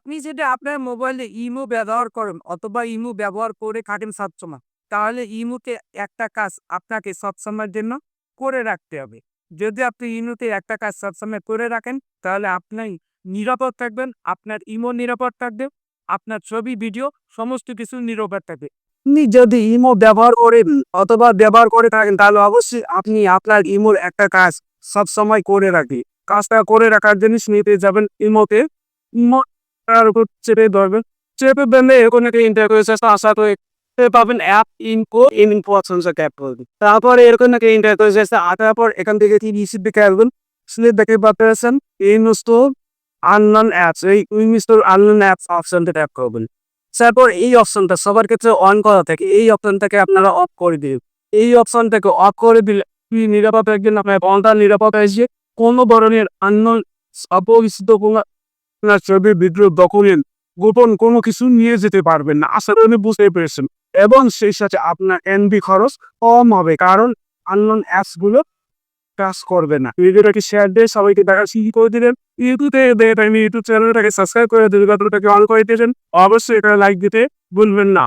আপনি যেটা আপনার মোবাইলে ইমো ব্যবহার করেন অথবা ইমো ব্যবহার করে থাকেন সবসময় তাহলে ইমোতে একটা কাজ আপনাকে সবসময়ের জন্য করে রাখতে হবে। যদি আপনি ইমোতে একটা কাজ সবসময় করে রাখেন, তাহলে আপনি নিরাপদ থাকবেন, আপনার ইমো নিরাপদ থাকবে, আপনার ছবি, ভিডিও, সমস্ত কিছু নিরাপদ থাকবে। আপনি যদি ইমো ব্যবহার করেন অথবা ব্যবহার করে থাকেন, তাহলে অবশ্যই আপনি আপনার ইমোর একটা কাজ সব সময় করে রাখি কাজটা করে রাখার জিনিস নিতে যাবেন ইমোতে। ইমো তার উপর চেপে ধরবেন চেপে বেঁধে এখানে একটা ইন্টারফেস আসা তো এ পাবেন অ্যাপ ইনফো অপশনসে ট্যাপ করবেন। তারপরে এরকম একটা ইন্টারফেস আসে আসার পর এখান থেকে কি রিসিভ দেখে আসবেন? স্লিপ দেখে পাচ্ছেন ইনস্টল আনলান অ্যাপস এই ইনস্টল আনলান অ্যাপস অপশনটা ট্যাপ করবেন। তারপর এই অপশনটা সবার ক্ষেত্রে অন করা থাকে, এই অপশনটাকে আপনারা অফ করে দিন। এই অপশনটাকে অফ করে দিলে নিরাপদ একদিন আপনার নিরাপদ আসবে কোনো ধরনের আননোন অপরিচিত কোনো আপনার ছবি বিদ্রোহ দখলেন গোপন কোনো কিছু নিয়ে যেতে পারবেন না। আশা করি বুঝতে পেরেছেন। এবং সেই সাথে আপনার এনবি খরচ কম হবে, কারণ আনলন অ্যাপসগুলো কাজ করবে না। ভিডিওটাকে শেয়ার দিয়ে সবাইকে দেখা শিখি করে দিলেন। ইউটিউবে দেখে আমি ইউটিউব চ্যানেলটাকে সাবস্ক্রাইব করে দিলেন অন করে দিয়েছেন। অবশ্যই এখানে লাইক দিতে ভুলবেন না।